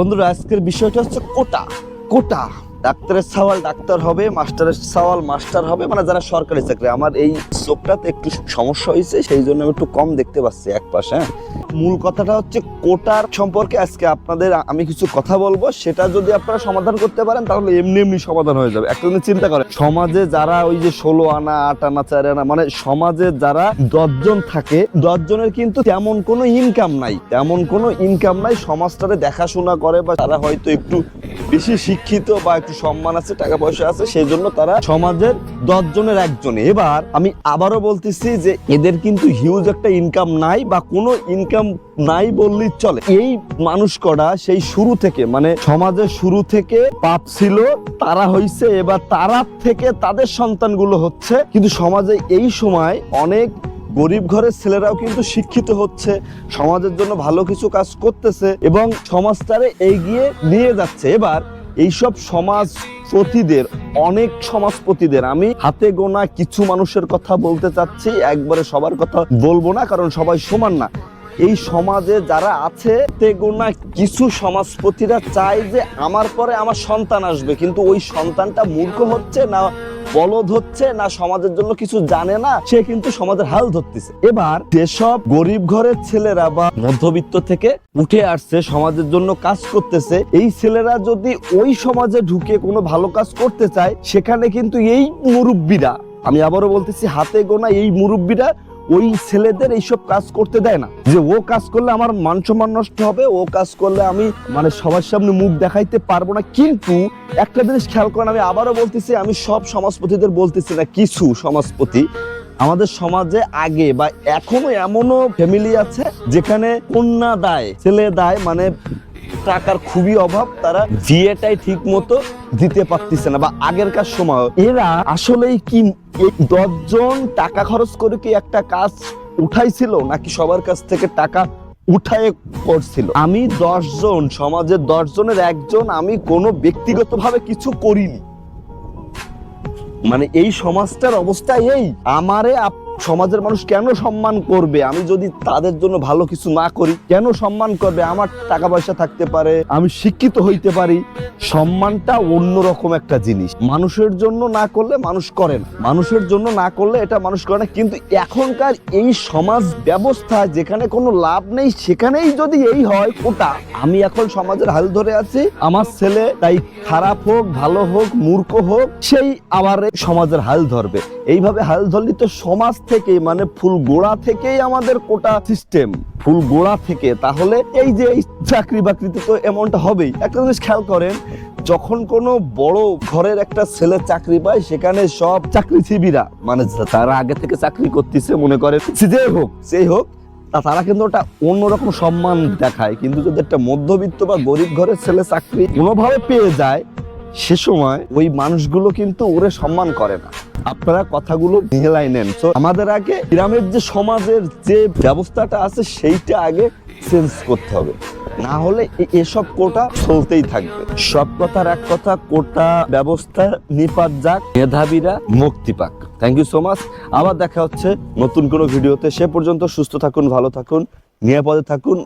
বন্ধুরা, আজকের বিষয়টা হচ্ছে কোটা। কোটা। ডাক্তারের সওয়াল ডাক্তার হবে, মাস্টারের সওয়াল মাস্টার হবে মানে যারা সরকারি চাকরি। আমার এই চোখটাতে একটু সমস্যা হয়েছে, সেই জন্য আমি একটু কম দেখতে পাচ্ছি এক পাশে হ্যাঁ? মূল কথাটা হচ্ছে কোটার সম্পর্কে আজকে আপনাদের আমি কিছু কথা বলব, সেটা যদি আপনারা সমাধান করতে পারেন, তাহলে এমনি এমনি সমাধান হয়ে যাবে। একটা চিন্তা করেন, সমাজে যারা ওই যে ষোলো আনা, আট আনা, চার আনা মানে সমাজে যারা দশজন থাকে, দশজনের কিন্তু তেমন কোনো ইনকাম নাই। তেমন কোনো ইনকাম নাই সমাজটারে দেখাশোনা করে বা তারা হয়তো একটু বেশি শিক্ষিত বা একটু সম্মান আছে, টাকা পয়সা আছে সেই জন্য তারা সমাজের দশ জনের একজন। এবার আমি আবারও বলতেছি যে এদের কিন্তু হিউজ একটা ইনকাম নাই বা কোনো ইনকাম নাই বললেই চলে। এই মানুষ করা সেই শুরু থেকে মানে সমাজের শুরু থেকে পাপ ছিল, তারা হইছে, এবার তারা থেকে তাদের সন্তানগুলো হচ্ছে। কিন্তু সমাজে এই সময় অনেক গরিব ঘরের ছেলেরাও কিন্তু শিক্ষিত হচ্ছে, সমাজের জন্য ভালো কিছু কাজ করতেছে এবং সমাজটারে এগিয়ে নিয়ে যাচ্ছে। এবার এইসব সমাজ প্রতিদের অনেক সমাজপতিদের আমি হাতে গোনা কিছু মানুষের কথা বলতে চাচ্ছি, একবারে সবার কথা বলব না, কারণ সবাই সমান না। এই সমাজে যারা আছে হাতে গোনা কিছু সমাজপতিরা চায় যে আমার পরে আমার সন্তান আসবে। কিন্তু ওই সন্তানটা মূর্খ হচ্ছে না বলদ হচ্ছে, না সমাজের জন্য কিছু জানে না, সে কিন্তু সমাজের হাল ধরতেছে। এবার যেসব গরিব ঘরের ছেলেরা বা মধ্যবিত্ত থেকে উঠে আসছে, সমাজের জন্য কাজ করতেছে, এই ছেলেরা যদি ওই সমাজে ঢুকে কোনো ভালো কাজ করতে চায়, সেখানে কিন্তু এই মুরব্বীরা, আমি আবারও বলতেছি, হাতে গোনা এই মুরব্বীরা ওই ছেলেদের এইসব কাজ করতে দেয় না। যে ও কাজ করলে আমার মান সম্মান নষ্ট হবে, ও কাজ করলে আমি মানে সবার সামনে মুখ দেখাইতে পারব না। কিন্তু একটা জিনিস খেয়াল করেন, আমি আবারও বলতেছি, আমি সব সমাজপতিদের বলতেছি না, কিছু সমাজপতি আমাদের সমাজে আগে বা এখনও এমনও ফ্যামিলি আছে যেখানে কন্যা দায়, ছেলে দায় মানে টাকার খুবই অভাব, তারা বিয়েটাই ঠিক মতো দিতে পারতেছে না বা আগেরকার সময়। এরা আসলেই কি দশজন টাকা খরচ করে কি একটা কাজ উঠাইছিল, নাকি সবার কাছ থেকে টাকা উঠায় করছিল? আমি দশজন, সমাজের দশজনের একজন, আমি কোনো ব্যক্তিগতভাবে কিছু করিনি। মানে এই সমাজটার অবস্থা এই। আমারে সমাজের মানুষ কেন সম্মান করবে? আমি যদি তাদের জন্য ভালো কিছু না করি, কেন সম্মান করবে? আমার টাকা পয়সা থাকতে পারে, আমি শিক্ষিত হইতে পারি। সম্মানটা অন্যরকম একটা জিনিস। মানুষের জন্য না করলে মানুষ করে না। মানুষের জন্য না করলে এটা মানুষ করে না। কিন্তু এখনকার এই সমাজ ব্যবস্থা, যেখানে কোনো লাভ নেই, সেখানেই যদি এই হয়, ওটা। আমি এখন সমাজের হাল ধরে আছি। আমার ছেলে তাই খারাপ হোক, ভালো হোক, মূর্খ হোক, সেই আবার সমাজের হাল ধরবে। এইভাবে হাল ধরলে তো সমাজ থেকে মানে ফুল গোড়া থেকেই আমাদের কোটা সিস্টেম ফুল গোড়া থেকে, তাহলে এই যে চাকরি বাকরিতে তো এমনটা হবেই। একটা জিনিস খেয়াল করেন, যখন কোনো বড় ঘরের একটা ছেলে চাকরি পায়, সেখানে সব চাকরিজীবীরা মানে তারা আগে থেকে চাকরি করতেছে, মনে করে যে হোক, সেই হোক তারা কিন্তু ওটা অন্যরকম সম্মান দেখায়। কিন্তু যদি একটা মধ্যবিত্ত বা গরিব ঘরের ছেলে চাকরি কোনোভাবে পেয়ে যায়, সে সময় ওই মানুষগুলো কিন্তু ওরে সম্মান করে না। আপনারা কথাগুলো মিলাই নেন। তো আমাদের আগে গ্রামের যে সমাজের যে ব্যবস্থাটা আছে, সেইটা আগে চেঞ্জ করতে হবে। না হলে এসব কোটা চলতেই থাকবে। সব কথার এক কথা, কোটা ব্যবস্থা নিপাত যাক, মেধাবীরা মুক্তি পাক। থ্যাংক ইউ সো মাচ আবার দেখা হচ্ছে নতুন কোনো ভিডিওতে। সে পর্যন্ত সুস্থ থাকুন, ভালো থাকুন, নিরাপদে থাকুন।